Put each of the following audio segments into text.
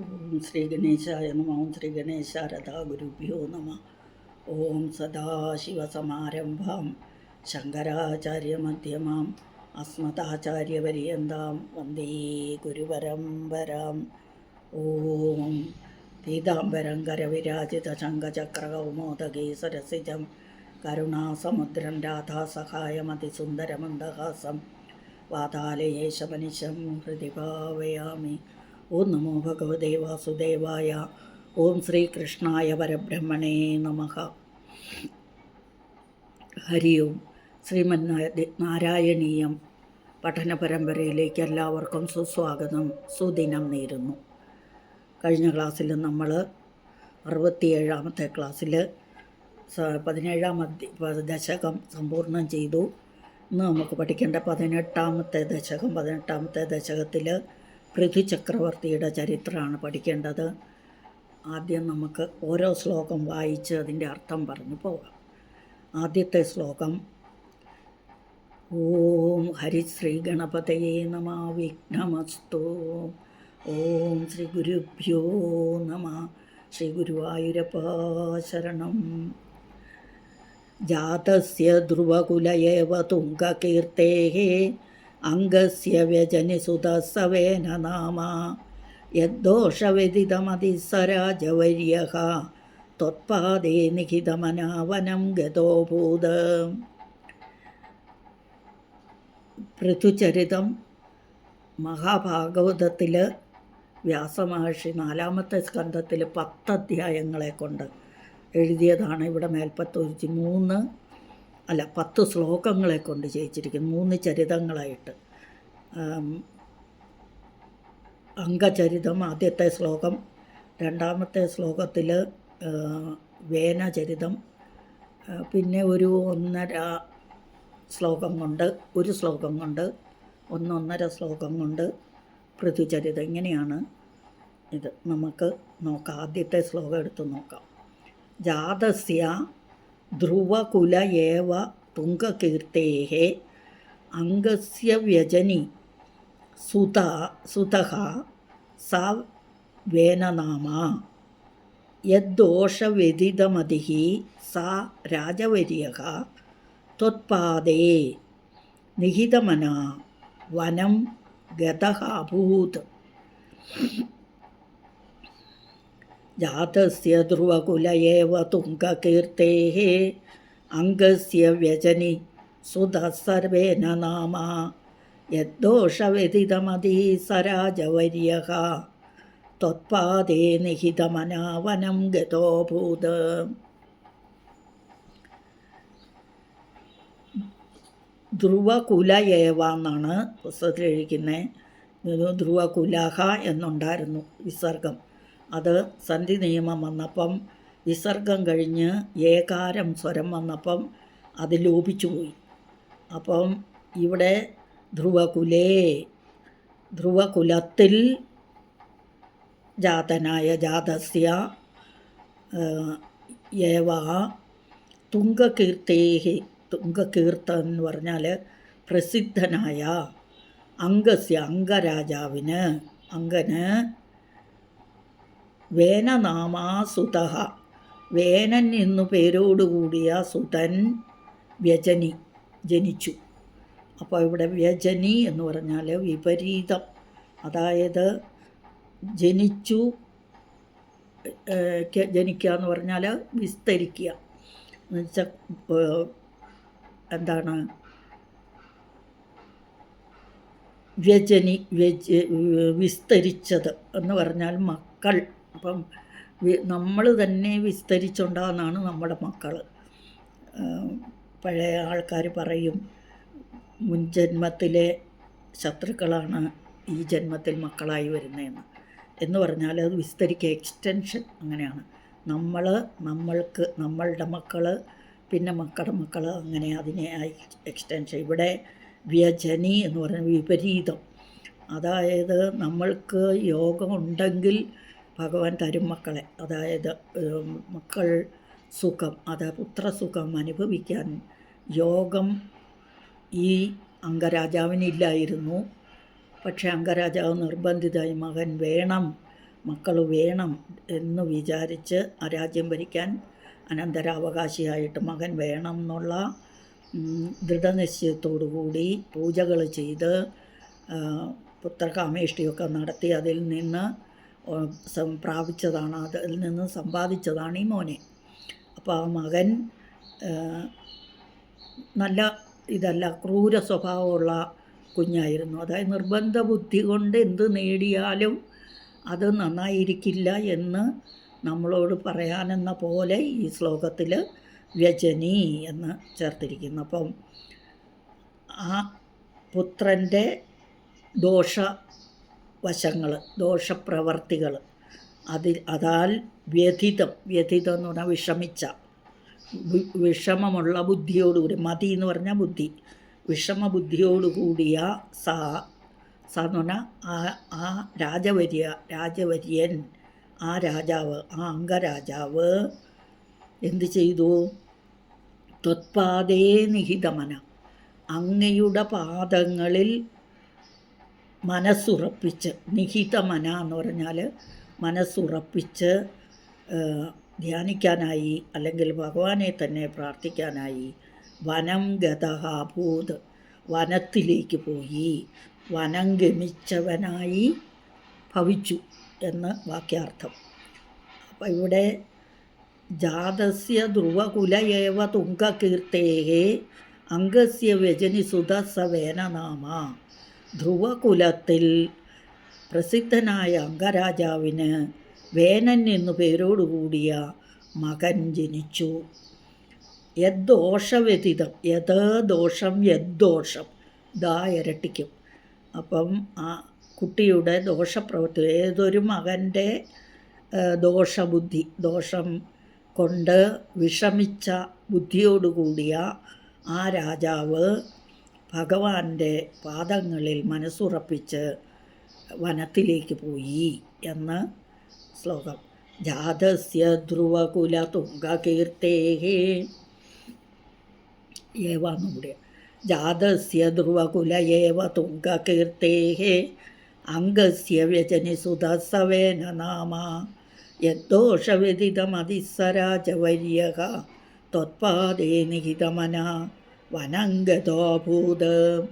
ഓം ശ്രീ ഗണേശായ നമ ഓം ശ്രീ ഗണേശാരദാ ഗുരുഭ്യോ നമ. ഓം സദാശിവസമാരംഭാം. ശങ്കരാചാര്യമധ്യമാം അസ്മദാചാര്യപര്യന്താം. വന്ദേ ഗുരുപരമ്പരാം. ഓം പീതാംബരം കരവിരാജിത ശങ്കചക്രകൗമോദകേ സരസിജം കരുണാസമുദ്രം രാധാസഹായമതിസുന്ദരമന്ദഹാസം വാതാലയേശമനിശം ഹൃദി ഭാവയാമി. ഓം നമോ ഭഗവതേ വാസുദേവായ. ഓം ശ്രീകൃഷ്ണായ പരബ്രഹ്മണേ നമ. ഹരി ഓം. ശ്രീമന് നാരായണീയം പഠന പരമ്പരയിലേക്ക് എല്ലാവർക്കും സുസ്വാഗതം. സുദിനം നേരുന്നു. കഴിഞ്ഞ ക്ലാസ്സിൽ നമ്മൾ അറുപത്തിയേഴാമത്തെ ക്ലാസ്സിൽ പതിനേഴാം ദശകം സമ്പൂർണം ചെയ്തു. ഇന്ന് നമുക്ക് പഠിക്കേണ്ട പതിനെട്ടാമത്തെ ദശകം. പതിനെട്ടാമത്തെ ദശകത്തിൽ പൃഥ്വി ചക്രവർത്തിയുടെ ചരിത്രമാണ് പഠിക്കേണ്ടത്. ആദ്യം നമുക്ക് ഓരോ ശ്ലോകം വായിച്ച് അതിന്റെ അർത്ഥം പറഞ്ഞു പോകാം. ആദ്യത്തെ ശ്ലോകം ഓം ഹരിശ്രീ ഗണപതയെ നമ വിഘ്നമസ്തു. ഓം ശ്രീ ഗുരുഭ്യോ നമ ശ്രീ ഗുരുവായൂരപ്പ ശരണം. ജാതസ്യ ധ്രുവകുലയേവ തുംഗകീർത്തേ അംഗസ്യ വ്യജനിസുതസവേന നാമ. യദ്ദോഷവിദിതമതിസരാജവര്യः ത്വത്പാദേ നിഹിതമനാവനം ഗതോഭൂത്. പൃഥുചരിതം മഹാഭാഗവതത്തിൽ വ്യാസമഹർഷി നാലാമത്തെ സ്കന്ധത്തിൽ പത്ത് അധ്യായങ്ങളെ കൊണ്ട് എഴുതിയതാണ്. ഇവിടെ മേൽപ്പത്തൊഴിച്ച് മൂന്ന് അല്ല പത്ത് ശ്ലോകങ്ങളെ കൊണ്ട് ചെയ്യിച്ചിരിക്കുന്നു. മൂന്ന് ചരിതങ്ങളായിട്ട്. അംഗചരിതം ആദ്യത്തെ ശ്ലോകം രണ്ടാമത്തെ ശ്ലോകത്തിൽ വേനചരിതം പിന്നെ ഒരു ഒന്നര ശ്ലോകം കൊണ്ട് ഒരു ശ്ലോകം കൊണ്ട് ഒന്നൊന്നര ശ്ലോകം കൊണ്ട് പൃഥ്വിചരിതം. ഇങ്ങനെയാണ് ഇത് നമുക്ക് നോക്കാം. ആദ്യത്തെ ശ്ലോകം എടുത്ത് നോക്കാം. ജാതസ്യ ധ്രുവകുല ഏവ തുംഗകീർത്തേः അംഗസ്യ വ്യജനി സുത സുതഃ സ വേനനാമ യദ്ദോഷവ്യതിതമതിः सा രാജവര്യः त्वत्पादे निहितमना वनं गतः अभूत् जातस्य ध्रुवकुल एव तुङ्गकीर्तेः अङ्गस्य व्यजनि सुधः सर्वेण नाम यद्दोषव्यतितमधिः सराजवर्यः त्वत्पादे निहितमनावनं गतोऽभूत् ധ്രുവകുല ഏവ എന്നാണ് പുസ്തകത്തിൽ എഴുതിക്കുന്നത് ധ്രുവകുലഹ എന്നുണ്ടായിരുന്നു വിസർഗം അത് സന്ധി നിയമം വന്നപ്പം വിസർഗം കഴിഞ്ഞ് ഏകാരം സ്വരം വന്നപ്പം അത് ലോപിച്ചു പോയി. അപ്പം ഇവിടെ ധ്രുവകുലേ ധ്രുവകുലത്തിൽ ജാതനായ ജാതസ്യ ഏവ തുങ്കകീർത്തേഹി തുങ്കകീർത്ത എന്ന് പറഞ്ഞാൽ പ്രസിദ്ധനായ അംഗസ്യ അംഗരാജാവിന് അങ്കന് വേനനാമാസുത വേനൻ എന്നു പേരോടുകൂടിയ സുതൻ വ്യജനി ജനിച്ചു. അപ്പോൾ ഇവിടെ വ്യജനി എന്ന് പറഞ്ഞാൽ വിപരീതം. അതായത് ജനിച്ചു ജനിക്കുക എന്ന് പറഞ്ഞാൽ വിസ്തരിക്കുക. എന്നുവെച്ചാൽ എന്താണ്? വ്യജനി വ്യജ വിസ്തരിച്ചത് എന്ന് പറഞ്ഞാൽ മക്കൾ. അപ്പം നമ്മൾ തന്നെ വിസ്തരിച്ചുണ്ടാകുന്നതാണ് നമ്മുടെ മക്കൾ പഴയ ആൾക്കാർ പറയും മുൻജന്മത്തിലെ ശത്രുക്കളാണ് ഈ ജന്മത്തിൽ മക്കളായി വരുന്നതെന്ന് എന്ന് പറഞ്ഞാൽ അത് വിസ്തരിക്കുക. എക്സ്റ്റൻഷൻ അങ്ങനെയാണ്. നമ്മൾ നമ്മൾക്ക് നമ്മളുടെ മക്കൾ പിന്നെ മക്കളുടെ മക്കൾ അങ്ങനെ അതിനെ എക്സ്റ്റൻഷൻ. ഇവിടെ വ്യജനി എന്ന് പറയുന്നത് വിപരീതം. അതായത് നമ്മൾക്ക് യോഗം ഉണ്ടെങ്കിൽ ഭഗവാൻ തരും മക്കളെ. അതായത് മക്കൾ സുഖം അത് പുത്രസുഖം അനുഭവിക്കാൻ യോഗം ഈ അംഗരാജാവിനില്ലായിരുന്നു. പക്ഷേ അംഗരാജാവ് നിർബന്ധിതമായി മകൻ വേണം മക്കൾ വേണം എന്ന് വിചാരിച്ച് ആ രാജ്യം ഭരിക്കാൻ അനന്തരാവകാശിയായിട്ട് മകൻ വേണം എന്നുള്ള ദൃഢനിശ്ചയത്തോടുകൂടി കൂടി പൂജകൾ ചെയ്ത് പുത്രകാമേഷ്ടിയൊക്കെ നടത്തി അതിൽ നിന്ന് പ്രാപിച്ചതാണ് അതിൽ നിന്ന് സമ്പാദിച്ചതാണ് ഈ മോനെ. അപ്പോൾ ആ മകൻ നല്ല ഇതല്ല ക്രൂര സ്വഭാവമുള്ള കുഞ്ഞായിരുന്നു. അതായത് നിർബന്ധ ബുദ്ധി കൊണ്ട് എന്ത് നേടിയാലും അത് നന്നായിരിക്കില്ല എന്ന് നമ്മളോട് പറയാനെന്ന പോലെ ഈ ശ്ലോകത്തിൽ വ്യജനി എന്ന് ചേർത്തിരിക്കുന്നു. അപ്പം ആ പുത്രന്റെ ദോഷ വശങ്ങൾ ദോഷപ്രവർത്തികൾ. അതിൽ അതാൽ വ്യഥിതം. വ്യഥിതം എന്ന് പറഞ്ഞാൽ വിഷമിച്ച. വിഷമമുള്ള ബുദ്ധിയോടുകൂടി മതി എന്ന് പറഞ്ഞാൽ ബുദ്ധി. വിഷമ ബുദ്ധിയോടുകൂടിയ സാ സാ എന്ന് പറഞ്ഞാൽ ആ ആ രാജവര്യ രാജവര്യൻ ആ രാജാവ് ആ അംഗരാജാവ് എന്ത് ചെയ്തു? ത്വത്പാദേ നിഹിതമന. അങ്ങയുടെ പാദങ്ങളിൽ മനസ്സുറപ്പിച്ച് നിഹിതമന എന്ന് പറഞ്ഞാൽ മനസ്സുറപ്പിച്ച് ധ്യാനിക്കാനായി അല്ലെങ്കിൽ ഭഗവാനെ തന്നെ പ്രാർത്ഥിക്കാനായി വനം ഗതഹാഭൂത് വനത്തിലേക്ക് പോയി. വനം ഗമിച്ചവനായി ഭവിച്ചു എന്ന് വാക്യാർത്ഥം. അപ്പം ഇവിടെ ജാതസ്യ ധ്രുവകുലയേവ തുങ്കകീർത്തേഹേ അംഗസ്യ വ്യജനിസുത സവേനനാമ ധ്രുവകുലത്തിൽ പ്രസിദ്ധനായ അംഗരാജാവിന് വേനൻ എന്നു പേരോടുകൂടിയ മകൻ ജനിച്ചു. യദ്ദോഷവ്യതിതം യഥ ദോഷം യദ്ദോഷം. ദാ ഇരട്ടിക്കും. അപ്പം ആ കുട്ടിയുടെ ദോഷപ്രവൃത്തി ഏതൊരു മകന്റെ ദോഷബുദ്ധി ദോഷം കൊണ്ട് വിഷമിച്ച ബുദ്ധിയോടുകൂടിയ ആ രാജാവ് ഭഗവാന്റെ പാദങ്ങളിൽ മനസ്സുറപ്പിച്ച് വനത്തിലേക്ക് പോയി എന്ന് ശ്ലോകം. ജാതസ്യ ധ്രുവകുല തുങ്കകീർത്തേഹേ ഏവാന്നും ജാതസ്യ ധ്രുവകുല ഏവ തുങ്കകീർത്തേः അംഗസ്യ വ്യജനിസുതസവേന നാമ. യദ്ദോഷവിദിതമതിസരാജവര്യ ത്വത്പാദേ നിഹിതമന. വനംഗതോഭൂത്.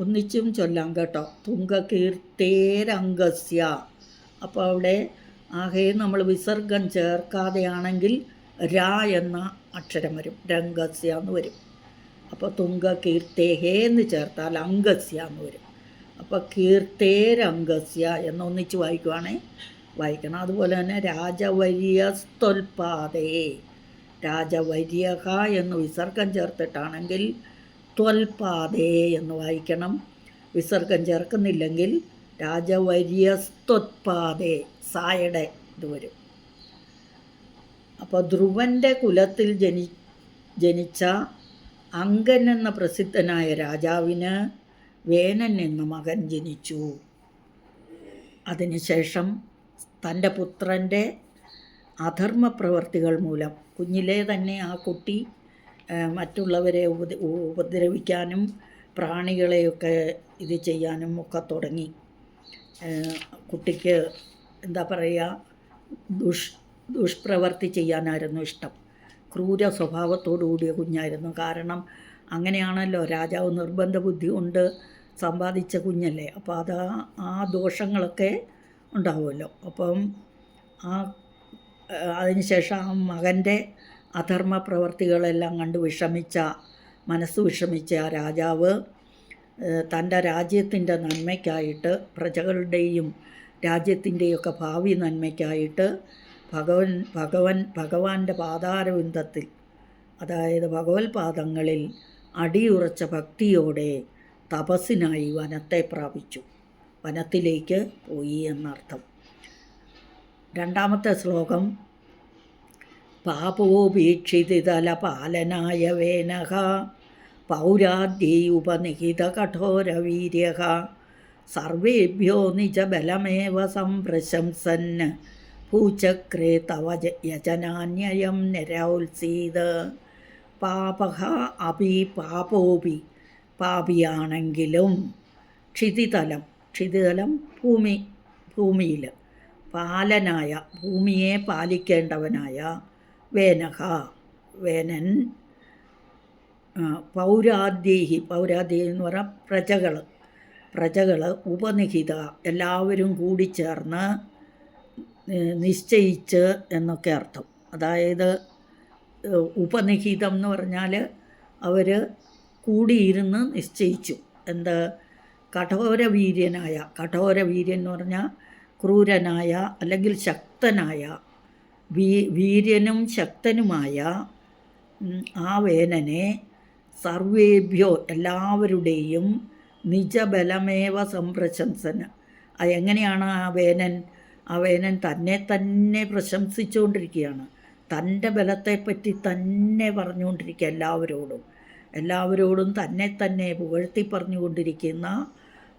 ഒന്നിച്ചും ചൊല്ലാം കേട്ടോ. തുങ്കകീർത്തേരംഗസ്യ. അപ്പോൾ അവിടെ ആകെ നമ്മൾ വിസർഗം ചേർക്കാതെയാണെങ്കിൽ രാ എന്ന അക്ഷരം വരും. രംഗസ്യ എന്ന് വരും. അപ്പോൾ തുങ്ക കീർത്തേഹേ എന്ന് ചേർത്താൽ അംഗസ്യ എന്ന് വരും. അപ്പോൾ കീർത്തേരംഗസ്യ എന്നൊന്നിച്ച് വായിക്കുവാണേ. വായിക്കണം. അതുപോലെ തന്നെ രാജവര്യസ്തൊൽപാദേ. രാജവര്യഹ എന്ന് വിസർഗം ചേർത്തിട്ടാണെങ്കിൽ ത്വൽപാദേ എന്ന് വായിക്കണം. വിസർഗം ചേർക്കുന്നില്ലെങ്കിൽ രാജവര്യസ്ത്വത്പാദേ സായടെ ഇത് വരും. അപ്പോൾ ധ്രുവന്റെ കുലത്തിൽ ജനി ജനിച്ച അങ്കൻ എന്ന പ്രസിദ്ധനായ രാജാവിന് വേനൻ എന്ന മകൻ ജനിച്ചു. അതിനുശേഷം തന്റെ പുത്രന്റെ അധർമ്മ പ്രവർത്തികൾ മൂലം കുഞ്ഞിലേ തന്നെ ആ കുട്ടി മറ്റുള്ളവരെ ഉപദ്ര ഉപദ്രവിക്കാനും പ്രാണികളെയൊക്കെ ഇത് ചെയ്യാനും ഒക്കെ തുടങ്ങി. കുട്ടിക്ക് എന്താ പറയുക ദുഷ് ദുഷ്പ്രവർത്തി ചെയ്യാനായിരുന്നു ഇഷ്ടം. ക്രൂര സ്വഭാവത്തോടു കൂടിയ കുഞ്ഞായിരുന്നു. കാരണം അങ്ങനെയാണല്ലോ രാജാവ് നിർബന്ധ ബുദ്ധി കൊണ്ട് സമ്പാദിച്ച കുഞ്ഞല്ലേ. അപ്പോൾ അത് ആ- ദോഷങ്ങളൊക്കെ ഉണ്ടാവുമല്ലോ. അപ്പം ആ അതിനുശേഷം ആ മകന്റെ അധർമ്മ പ്രവർത്തികളെല്ലാം കണ്ട് വിഷമിച്ച മനസ്സ് വിഷമിച്ച ആ രാജാവ് തന്റെ രാജ്യത്തിന്റെ നന്മയ്ക്കായിട്ട് പ്രജകളുടെയും രാജ്യത്തിന്റെയൊക്കെ ഭാവി നന്മയ്ക്കായിട്ട് ഭഗവൻ ഭഗവൻ ഭഗവാന്റെ പാതാരവിന്ദത്തിൽ അതായത് ഭഗവത് പാദങ്ങളിൽ അടിയുറച്ച ഭക്തിയോടെ തപസ്സിനായി വനത്തെ പ്രാപിച്ചു. വനത്തിലേക്ക് പോയി എന്നർത്ഥം. രണ്ടാമത്തെ ശ്ലോകം. പാപോപീക്ഷിതിതല പാലനായ വേനഹ പൗരാദ്യൈ കഠോരവീര്യ സർവേഭ്യോ നിജബലമേവ സംപ്രശംസൻ ഭൂചക്രേ തവ യജനാന്യയം നിരൗത്സീത്. പാപഹ അപി പാപോപി പാപിയാണെങ്കിലും ക്ഷിതിതലം ക്ഷിതിതലം ഭൂമി ഭൂമിയിൽ പാലനായ ഭൂമിയെ പാലിക്കേണ്ടവനായ വേനഹ വേനൻ പൗരാദ്യേഹി പൗരാദ്യേഹി എന്ന് പറഞ്ഞാൽ പ്രജകൾ പ്രജകൾ ഉപനിഹിത എല്ലാവരും കൂടി ചേർന്ന് നിശ്ചയിച്ച് എന്നൊക്കെ അർത്ഥം. അതായത് ഉപനിഹിതം എന്ന് പറഞ്ഞാൽ അവർ കൂടിയിരുന്ന് നിശ്ചയിച്ചു. എന്ത്? കഠോരവീര്യനായ കഠോരവീര്യൻ എന്ന് പറഞ്ഞാൽ ക്രൂരനായ അല്ലെങ്കിൽ ശക്തനായ വീ വീര്യനും ശക്തനുമായ ആ വേനനെ സർവേഭ്യോ എല്ലാവരുടെയും നിജബലമേവ സംപ്രശംസന. എങ്ങനെയാണ് ആ വേനൻ ആ വേനൻ തന്നെ തന്നെ പ്രശംസിച്ചുകൊണ്ടിരിക്കുകയാണ്. തന്റെ ബലത്തെപ്പറ്റി തന്നെ പറഞ്ഞുകൊണ്ടിരിക്കുക എല്ലാവരോടും. എല്ലാവരോടും തന്നെ തന്നെ പുകഴ്ത്തി പറഞ്ഞുകൊണ്ടിരിക്കുന്ന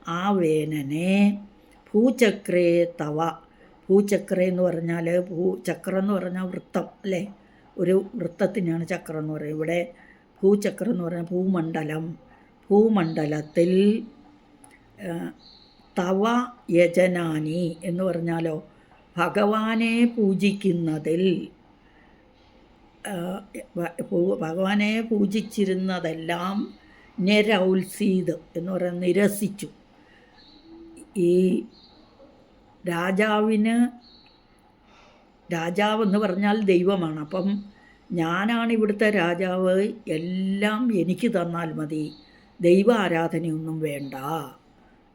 ആ വേനനെ ഭൂചക്രേ തവ. ഭൂചക്ര എന്ന് പറഞ്ഞാൽ ഭൂ ചക്രം എന്ന് പറഞ്ഞാൽ വൃത്തം അല്ലേ? ഒരു വൃത്തത്തിനാണ് ചക്രം എന്ന് പറയുന്നത്. ഇവിടെ ഭൂചക്രം എന്ന് പറഞ്ഞാൽ ഭൂമണ്ഡലം ഭൂമണ്ഡലത്തിൽ തവ യജനാനി എന്ന് പറഞ്ഞാലോ ഭഗവാനെ പൂജിക്കുന്നതിൽ ഭഗവാനെ പൂജിച്ചിരുന്നതെല്ലാം നിരൗത്സീത് എന്ന് പറയുന്നത് നിരസിച്ചു. ഈ രാജാവിന് രാജാവ് എന്ന് പറഞ്ഞാൽ ദൈവമാണ്. അപ്പം ഞാനാണ് ഇവിടുത്തെ രാജാവ്. എല്ലാം എനിക്ക് തന്നാൽ മതി. ദൈവ ആരാധനയൊന്നും വേണ്ട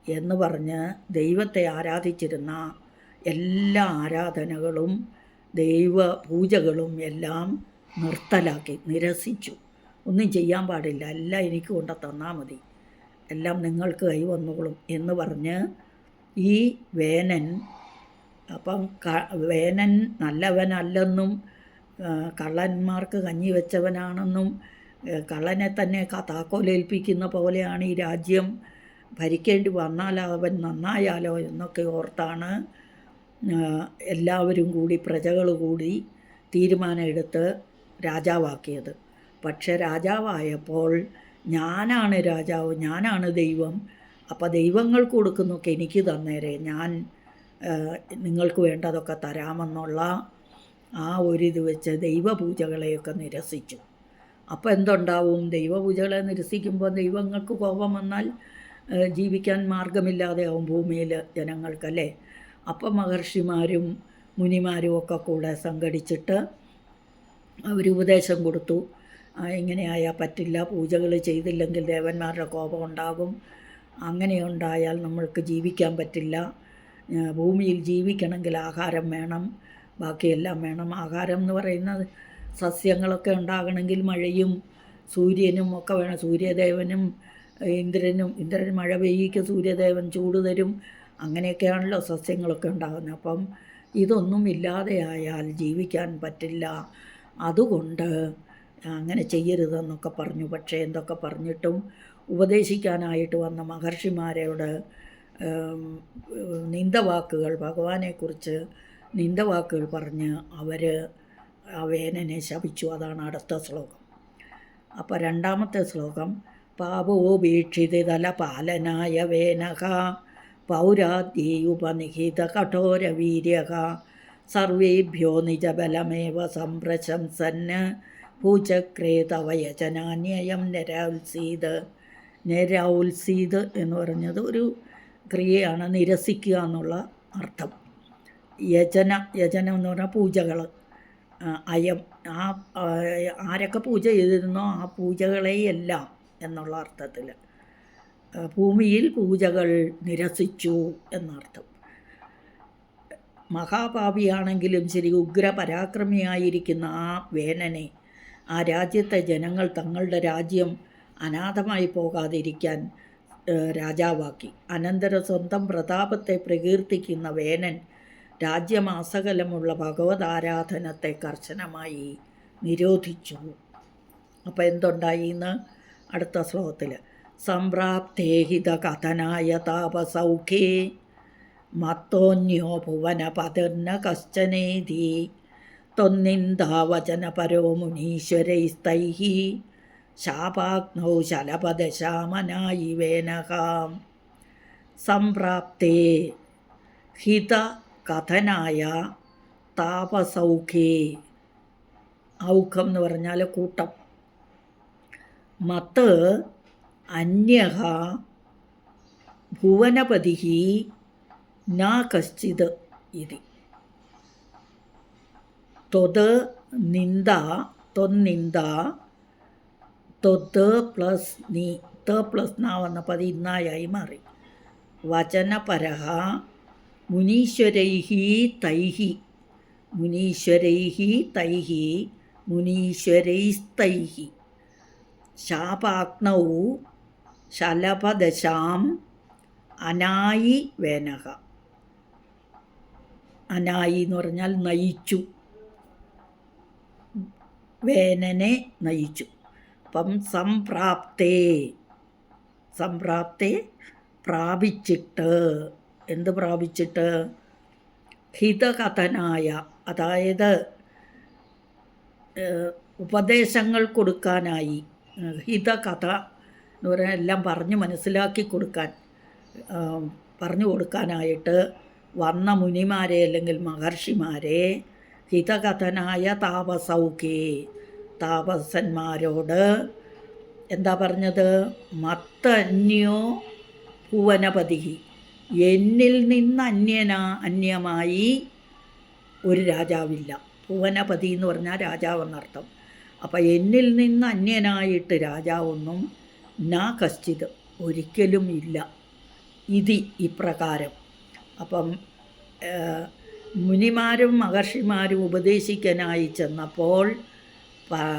എന്ന് പറഞ്ഞ് ദൈവത്തെ ആരാധിച്ചിരുന്ന എല്ലാ ആരാധനകളും ദൈവ പൂജകളും എല്ലാം നിർത്തലാക്കി നിരസിച്ചു. ഒന്നും ചെയ്യാൻ പാടില്ല. എല്ലാം എനിക്ക് കൊണ്ട് തന്നാൽ മതി. എല്ലാം നിങ്ങൾക്ക് കൈവന്നോളും എന്ന് പറഞ്ഞ് ഈ വേനൻ അപ്പം ക വേനൻ നല്ലവനല്ലെന്നും കള്ളന്മാർക്ക് കഞ്ഞി വെച്ചവനാണെന്നും കള്ളനെ തന്നെ താക്കോലേൽപ്പിക്കുന്ന പോലെയാണ് ഈ രാജ്യം. ഭരിക്കേണ്ടി വന്നാൽ അവൻ നന്നായാലോ എന്നൊക്കെ ഓർത്താണ് എല്ലാവരും കൂടി പ്രജകൾ കൂടി തീരുമാനമെടുത്ത് രാജാവാക്കിയത്. പക്ഷെ രാജാവായപ്പോൾ ഞാനാണ് രാജാവ് ഞാനാണ് ദൈവം. അപ്പോൾ ദൈവങ്ങൾ കൊടുക്കുന്നൊക്കെ എനിക്ക് തന്നേരെ. ഞാൻ നിങ്ങൾക്ക് വേണ്ടതൊക്കെ തരാമെന്നുള്ള ആ ഒരു ഇത് വെച്ച് ദൈവപൂജകളെയൊക്കെ നിരസിച്ചു. അപ്പോൾ എന്തുണ്ടാവും? ദൈവപൂജകളെ നിരസിക്കുമ്പോൾ ദൈവങ്ങൾക്ക് കോപം വന്നാൽ ജീവിക്കാൻ മാർഗമില്ലാതെയാവും ഭൂമിയിൽ ജനങ്ങൾക്കല്ലേ? അപ്പം മഹർഷിമാരും മുനിമാരും ഒക്കെ കൂടെ സംഘടിച്ചിട്ട് അവർ ഉപദേശം കൊടുത്തു. ഇങ്ങനെയായാൽ പറ്റില്ല പൂജകൾ ചെയ്തില്ലെങ്കിൽ ദേവന്മാരുടെ കോപം ഉണ്ടാകും. അങ്ങനെ ഉണ്ടായാൽ നമ്മൾക്ക് ജീവിക്കാൻ പറ്റില്ല. ഭൂമിയിൽ ജീവിക്കണമെങ്കിൽ ആഹാരം വേണം ബാക്കിയെല്ലാം വേണം. ആഹാരം എന്ന് പറയുന്നത് സസ്യങ്ങളൊക്കെ ഉണ്ടാകണമെങ്കിൽ മഴയും സൂര്യനും ഒക്കെ വേണം. സൂര്യദേവനും ഇന്ദ്രനും ഇന്ദ്രൻ മഴ പെയ്യിക്കും സൂര്യദേവൻ ചൂട് തരും. അങ്ങനെയൊക്കെയാണല്ലോ സസ്യങ്ങളൊക്കെ ഉണ്ടാകുന്നത്. അപ്പം ഇതൊന്നും ഇല്ലാതെയായാൽ ജീവിക്കാൻ പറ്റില്ല. അതുകൊണ്ട് അങ്ങനെ ചെയ്യരുതെന്നൊക്കെ പറഞ്ഞു. പക്ഷേ എന്തൊക്കെ പറഞ്ഞിട്ടും ഉപദേശിക്കാനായിട്ട് വന്ന മഹർഷിമാരോട് നിന്ദവാക്കുകൾ ഭഗവാനെക്കുറിച്ച് നിന്ദവാക്കുകൾ പറഞ്ഞ് അവർ വേനനെ ശപിച്ചു. അതാണ് അടുത്ത ശ്ലോകം. അപ്പോൾ രണ്ടാമത്തെ ശ്ലോകം പാപോപേക്ഷിതല പാലനായ വേനക കഠോര വീര്യക സർവേഭ്യോ നിജബലമേവ സംപ്രശംസന് ഭൂചക്രേ തവ യജനാന്യയം നിരൗത്സീത് എന്ന് പറഞ്ഞത് ഒരു ക്രിയയാണ് നിരസിക്കുക എന്നുള്ള അർത്ഥം. യജന യജനം എന്ന് പറഞ്ഞാൽ പൂജകൾ അയം ആ ആരൊക്കെ പൂജ ചെയ്തിരുന്നോ ആ പൂജകളെയെല്ലാം എന്നുള്ള അർത്ഥത്തിൽ ഭൂമിയിൽ പൂജകൾ നിരസിച്ചു എന്നർത്ഥം. മഹാപാപിയാണെങ്കിലും ശരി ഉഗ്രപരാക്രമിയായിരിക്കുന്ന ആ വേനനെ ആ രാജ്യത്തെ ജനങ്ങൾ തങ്ങളുടെ രാജ്യം അനാഥമായി പോകാതിരിക്കാൻ രാജാവാക്കി. അനന്തര സ്വന്തം പ്രതാപത്തെ പ്രകീർത്തിക്കുന്ന വേനൻ രാജ്യമാസകലമുള്ള ഭഗവത് ആരാധനത്തെ കർശനമായി നിരോധിച്ചു. അപ്പോൾ എന്തുണ്ടായി എന്ന് അടുത്ത ശ്ലോകത്തിൽ സംപ്രാപ്തേഹിത കഥനായ താപസൗഖ്യേ മത്തോന്യോ ഭുവന പതിർന്ന കശ്ചനേതി ത്വന്നിന്ദാവചനപരോ മുനീശ്വരൈസ്തൈ ശാപാഗ്നൗ ശലപദശാമനായി വേനകാം സംപ്രാപ്തേ ഹിത കഥനായ താപസൗഖ്യേ. ഔഖം എന്ന് പറഞ്ഞാൽ കൂട്ടം. മത്ത് അന്യഹ ഭുവനപതി ന കശ്ചിത് ഇതി. ത്വത് നിന്ദ ത്വന്നിന്ദ ത്വത് പ്ലസ് നീ ത പ്ലസ് ന വന്നപ്പോൾ അത് ഇന്നായായി മാറി. വചനപരഹ മുനീശ്വരൈഹി തൈഹി മുനീശ്വരൈഹി തൈഹി മുനീശ്വരൈസ്തൈഹി. ശാപാഗ്നൗ ശലഭദശാം അനായി വേനഹ. അനായി എന്ന് പറഞ്ഞാൽ നയിച്ചു. വേനനെ നയിച്ചു. അപ്പം സംപ്രാപ്തേ. സംപ്രാപ്തേ പ്രാപിച്ചിട്ട്. എന്ത് പ്രാപിച്ചിട്ട്? ഹിതകഥനായ അതായത് ഉപദേശങ്ങൾ കൊടുക്കാനായി ഹിതകഥ എന്ന് പറഞ്ഞാൽ എല്ലാം പറഞ്ഞ് മനസ്സിലാക്കി കൊടുക്കാൻ പറഞ്ഞു കൊടുക്കാനായിട്ട് വന്ന മുനിമാരെ അല്ലെങ്കിൽ മഹർഷിമാരെ ഹിതകഥനായ താപസൗഖ്യേ താപസന്മാരോട് എന്താ പറഞ്ഞത്? മത്തന്യോ ഭുവനപതി എന്നിൽ നിന്ന് അന്യനാ അന്യമായി ഒരു രാജാവില്ല. ഭുവനപതി എന്ന് പറഞ്ഞാൽ രാജാവെന്നർത്ഥം. അപ്പം എന്നിൽ നിന്ന് അന്യനായിട്ട് രാജാവൊന്നും നാ കശ്ചിത്. ഒരിക്കലും ഇല്ല. ഇതി ഇപ്രകാരം. അപ്പം മുനിമാരും മഹർഷിമാരും ഉപദേശിക്കാനായി ചെന്നപ്പോൾ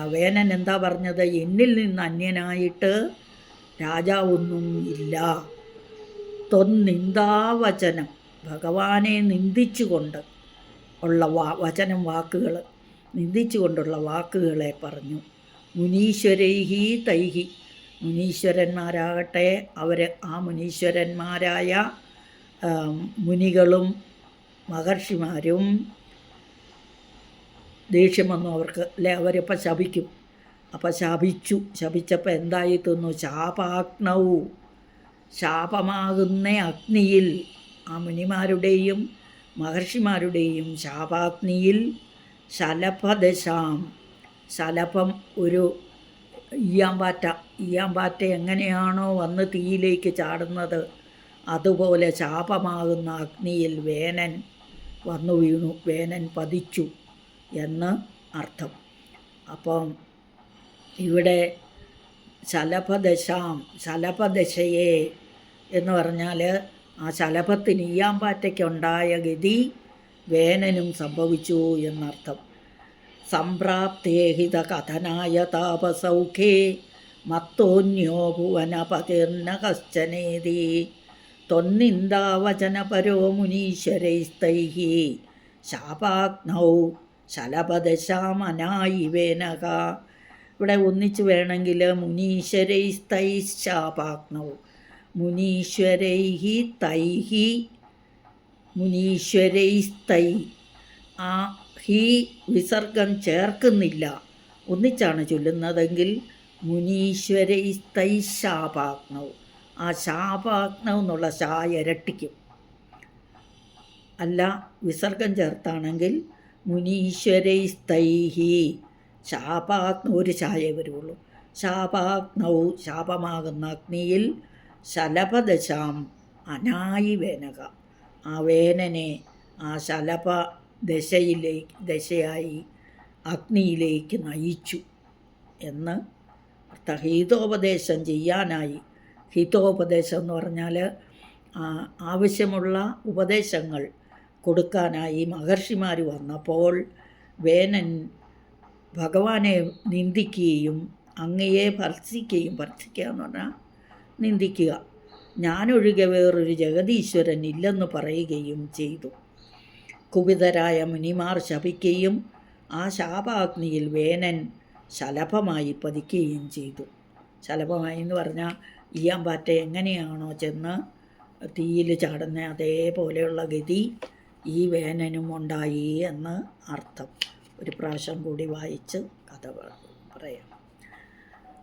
വേനൻ എന്താ പറഞ്ഞത്? എന്നിൽ നിന്ന് അന്യനായിട്ട് രാജാവൊന്നും ഇല്ല. തൊന്നിന്ദാവചനം ഭഗവാനെ നിന്ദിച്ചുകൊണ്ട് ഉള്ള വാ വചനം വാക്കുകൾ നിന്ദിച്ചുകൊണ്ടുള്ള വാക്കുകളെ പറഞ്ഞു. മുനീശ്വരൈഹി തൈഹി. മുനീശ്വരന്മാരാകട്ടെ. അവർ ആ മുനീശ്വരന്മാരായ മുനികളും മഹർഷിമാരും ദേഷ്യം വന്നു. അവർക്ക് അല്ലെ അവരിപ്പോൾ ശപിക്കും. അപ്പം ശപിച്ചു. ശപിച്ചപ്പോൾ എന്തായി തിന്നു? ശാപാഗ്നവും ശാപമാകുന്ന അഗ്നിയിൽ ആ മുനിമാരുടെയും മഹർഷിമാരുടെയും ശാപാഗ്നിയിൽ ശലഭദശാം. ശലഭം ഒരു ഈയാമ്പാറ്റ. ഈയാമ്പാറ്റ എങ്ങനെയാണോ വന്ന് തീയിലേക്ക് ചാടുന്നത്? അതുപോലെ ശാപമാകുന്ന അഗ്നിയിൽ വേനൻ വന്നു വീണു. വേനൻ പതിച്ചു. എന്ന് അർത്ഥം. അപ്പം ഇവിടെ ശലഭദശാം ശലഭദശയെ എന്ന് പറഞ്ഞാൽ ആ ശലഭത്തിന് ഈയാമ്പാറ്റയ്ക്കുണ്ടായ ഗതി വേനനും സംഭവിച്ചു എന്നർത്ഥം. സംപ്രാപ്തേഹിത കഥനായ താപസൗഖ്യേ മത്തോന്യോ ഭുവനപതിർന്ന കശ്ചനേതി തൊന്നിന്ദാവചനപരോ മുനീശ്വരൈസ്തൈ ശാപാഗ്നൗ ശലഭദശാമനായി വേനക ഇവിടെ ഒന്നിച്ചു വേണമെങ്കിൽ മുനീശ്വരൈസ്തൈ ശാപാഗ്നൗ തൈഹി മുനീശ്വരൈ മുനീശ്വരൈസ്തൈ ആ ഹി വിസർഗം ചേർക്കുന്നില്ല. ഒന്നിച്ചാണ് ചൊല്ലുന്നതെങ്കിൽ മുനീശ്വരൈസ്തൈ ശാപാഗ്നൗ ആ ശാപാഗ്നൗ എന്നുള്ള ശാ ഇരട്ടിക്കും. അല്ല വിസർഗം ചേർത്താണെങ്കിൽ മുനീശ്വരൈസ്തൈഹി. ശാപാഗ്ന ഒരു ചായ വരുള്ളൂ ശാപാഗ്നൗ ശാപമാകുന്ന അഗ്നിയിൽ ശലഭദശാം അനായി വേനക ആ വേനനെ ആ ശലഭ ദശയിലേക്ക് ദശയായി അഗ്നിയിലേക്ക് നയിച്ചു എന്ന് അർത്ഥം. ഹിതോപദേശം ചെയ്യാനായി. ഹിതോപദേശം എന്ന് പറഞ്ഞാൽ ആവശ്യമുള്ള ഉപദേശങ്ങൾ കൊടുക്കാനായി മഹർഷിമാർ വന്നപ്പോൾ വേനൻ ഭഗവാനെ നിന്ദിക്കുകയും അങ്ങയെ ഭർത്തിക്കുകയും ഭർത്തിക്കുക എന്ന് പറഞ്ഞാൽ നിന്ദിക്കുക. ഞാനൊഴികെ വേറൊരു ജഗതീശ്വരൻ ഇല്ലെന്ന് പറയുകയും ചെയ്തു. കുപിതരായ മുനിമാർ ശപിക്കുകയും ആ ശാപാഗ്നിയിൽ വേനൻ ശലഭമായി പതിക്കുകയും ചെയ്തു. ശലഭമായി എന്ന് പറഞ്ഞാൽ ഈയാമ്പാറ്റ എങ്ങനെയാണോ ചെന്ന് തീയിൽ ചാടുന്ന അതേപോലെയുള്ള ഗതി ഈ വേനനും ഉണ്ടായി എന്ന് അർത്ഥം. ഒരു പ്രാവശ്യം കൂടി വായിച്ച് കഥ പറയാം.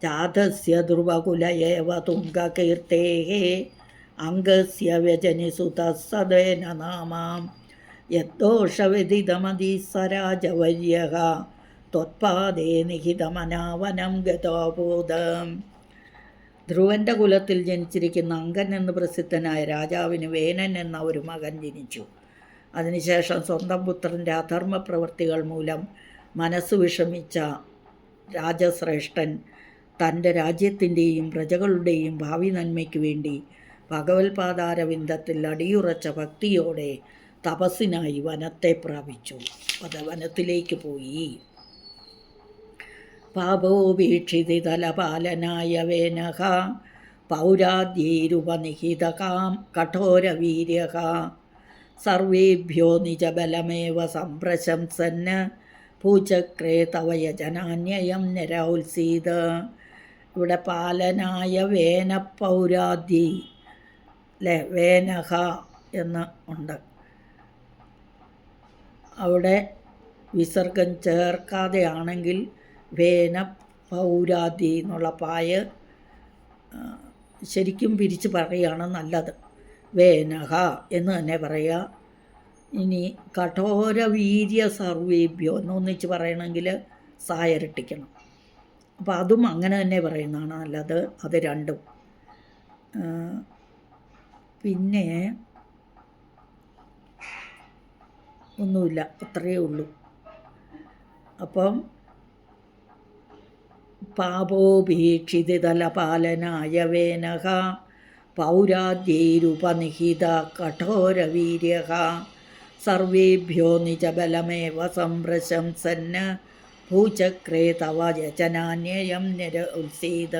ജാതസ്യ ധ്രുവകുല ഏവ തുംഗകീർത്തേः അംഗസ്യ വ്യജനി സദേന നാമാം. യദ്ദോഷവിദിതമതിസരാജവര്യക ത്വത്പാദേ നിഹിതമനാവനം ഗതാബോധം ധ്രുവന്റെ കുലത്തിൽ ജനിച്ചിരിക്കുന്ന അങ്കൻ എന്ന് പ്രസിദ്ധനായ രാജാവിന് വേനൻ എന്ന ഒരു മകൻ ജനിച്ചു. അതിനുശേഷം സ്വന്തം പുത്രന്റെ അധർമ്മ പ്രവൃത്തികൾ മൂലം മനസ്സ് വിഷമിച്ച രാജശ്രേഷ്ഠൻ തന്റെ രാജ്യത്തിന്റെയും പ്രജകളുടെയും ഭാവി നന്മയ്ക്ക് വേണ്ടി ഭഗവത്പാദാരവിന്ദത്തിൽ അടിയുറച്ച ഭക്തിയോടെ തപസ്സിനായി വനത്തെ പ്രാപിച്ചു. അത് വനത്തിലേക്ക് പോയി. പാപോപീക്ഷിതിതലപാലനായ വേനഹ പൗരാദ്യൈരുപനിഹിതകാം കഠോരവീര്യക. സർവേഭ്യോ നിജബലമേവ സംപ്രശംസന് പൂച്ചക്രേ തവ യജനാന്യയം നിരൗത്സീത ഇവിടെ പാലനായ വേനപ്പൗരാദി അല്ലേ വേനഹ എന്ന് ഉണ്ട്. അവിടെ വിസർഗം ചേർക്കാതെയാണെങ്കിൽ വേന പൗരാദി എന്നുള്ള പായ ശരിക്കും പിരിച്ച് പറയുകയാണ് നല്ലത്. വേനഹ എന്ന് തന്നെ പറയുക ഇനി കഠോര വീര്യ സർവേഭ്യോ എന്നൊന്നിച്ച് പറയണമെങ്കിൽ സായരട്ടിക്കണം അപ്പോൾ അതും അങ്ങനെ തന്നെ പറയുന്നതാണ്. അല്ലാതെ അത് രണ്ടും. പിന്നെ ഒന്നുമില്ല. അത്രയേ ഉള്ളൂ. അപ്പം പാപോപീക്ഷിതലപാലനായ വേനഹ പൗരാദ്യൈരുപനിഹിത കഠോരവീര്യ സർവേഭ്യോ നിജബലമേവ സംപ്രശംസന് ഭൂചക്രേ തവ യജനാന്യയം നിര ഉത്സീത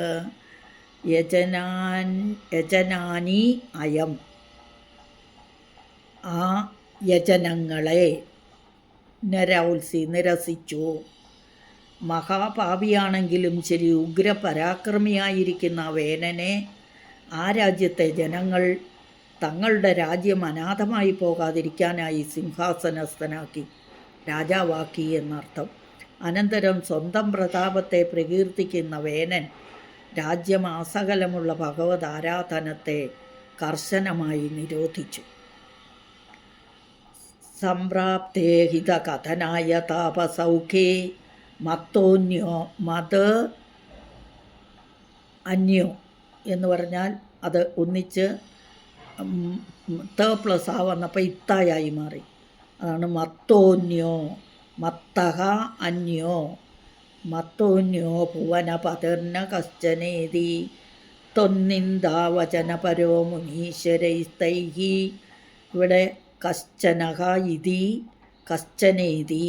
യജനാൻ യജനാനി അയം. ആ യജനങ്ങളെ നിരൗത്സി നിരസിച്ചു. മഹാപാപിയാണെങ്കിലും ശരി ഉഗ്രപരാക്രമിയായിരിക്കുന്ന വേനനെ ആ രാജ്യത്തെ ജനങ്ങൾ തങ്ങളുടെ രാജ്യം അനാഥമായി പോകാതിരിക്കാനായി സിംഹാസനസ്ഥനാക്കി. രാജാവാക്കി എന്നർത്ഥം. അനന്തരം സ്വന്തം പ്രതാപത്തെ പ്രകീർത്തിക്കുന്ന വേനൻ രാജ്യമാസകലമുള്ള ഭഗവത് ആരാധനത്തെ കർശനമായി നിരോധിച്ചു. സംപ്രാപ്തേ ഹിതകഥനായ താപസൗഖ്യേ മത്തോന്യോ മത് അന്യോ എന്ന് പറഞ്ഞാൽ അത് ഒന്നിച്ച് ത പ്ലസ് ആ വന്നപ്പോൾ ഇത്തായായി മാറി. അതാണ് മത്തോന്യോ മത്തഹ അന്യോ മത്തോന്യോ ഭുവന പതിർന്ന കശ്ചനേതി തൊന്നിന്ദാവചനപരോ മുനീശ്വരൈസ്തൈഹി ഇവിടെ കശ്ചനഹ ഇതി കശ്ചനേതി.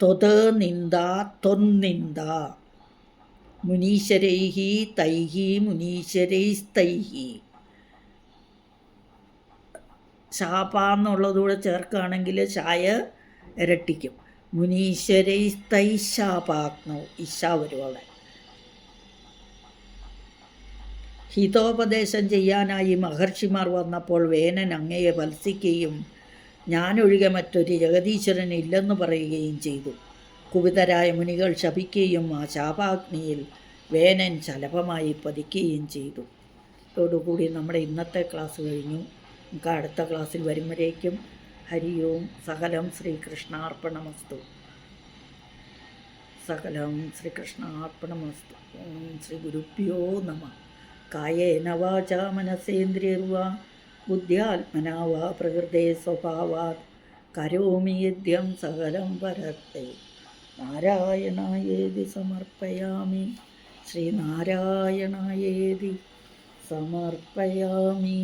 തൊത് നിന്ദ ത്വന്നിന്ദ മുനീശ്വരൈः തൈഹി മുനീശ്വരൈസ്തൈः ശാപ എന്നുള്ളതുകൂടെ ചേർക്കുകയാണെങ്കിൽ ചായ ഇരട്ടിക്കും. മുനീശ്വരൈസ്തൈശാപാഗ്നോ ഇഷ വരും അവിടെ ഹിതോപദേശം ചെയ്യാനായി മഹർഷിമാർ വന്നപ്പോൾ വേനൻ അങ്ങയെ വത്സിക്കുകയും ഞാനൊഴികെ മറ്റൊരു ജഗതീശ്വരൻ ഇല്ലെന്ന് പറയുകയും ചെയ്തു. കുപിതരായ മുനികൾ ശപിക്കുകയും ആ ശാപാഗ്നിയിൽ വേനൻ ശലഭമായി പതിക്കുകയും ചെയ്തു. ഇതോടുകൂടി നമ്മുടെ ഇന്നത്തെ ക്ലാസ് കഴിഞ്ഞു. നമുക്ക് അടുത്ത ക്ലാസ്സിൽ വരുമ്പോഴേക്കും ഹരിയും സകലം ശ്രീകൃഷ്ണാർപ്പണമസ്തു. സകലം ശ്രീകൃഷ്ണാർപ്പണമസ്തു. ഓം ശ്രീ ഗുരുഭ്യോ നമ. കായേന വാച മനസേന്ദ്രിയർവാ. ബുദ്ധ്യാത്മനാ വാ പ്രകൃതേ സ്വഭാവാത്. കരോമി യദ്യം സകലം പരത്തെ നാരായണായേതി സമർപ്പയാമി. ശ്രീനാരായണായേതി സമർപ്പയാമി.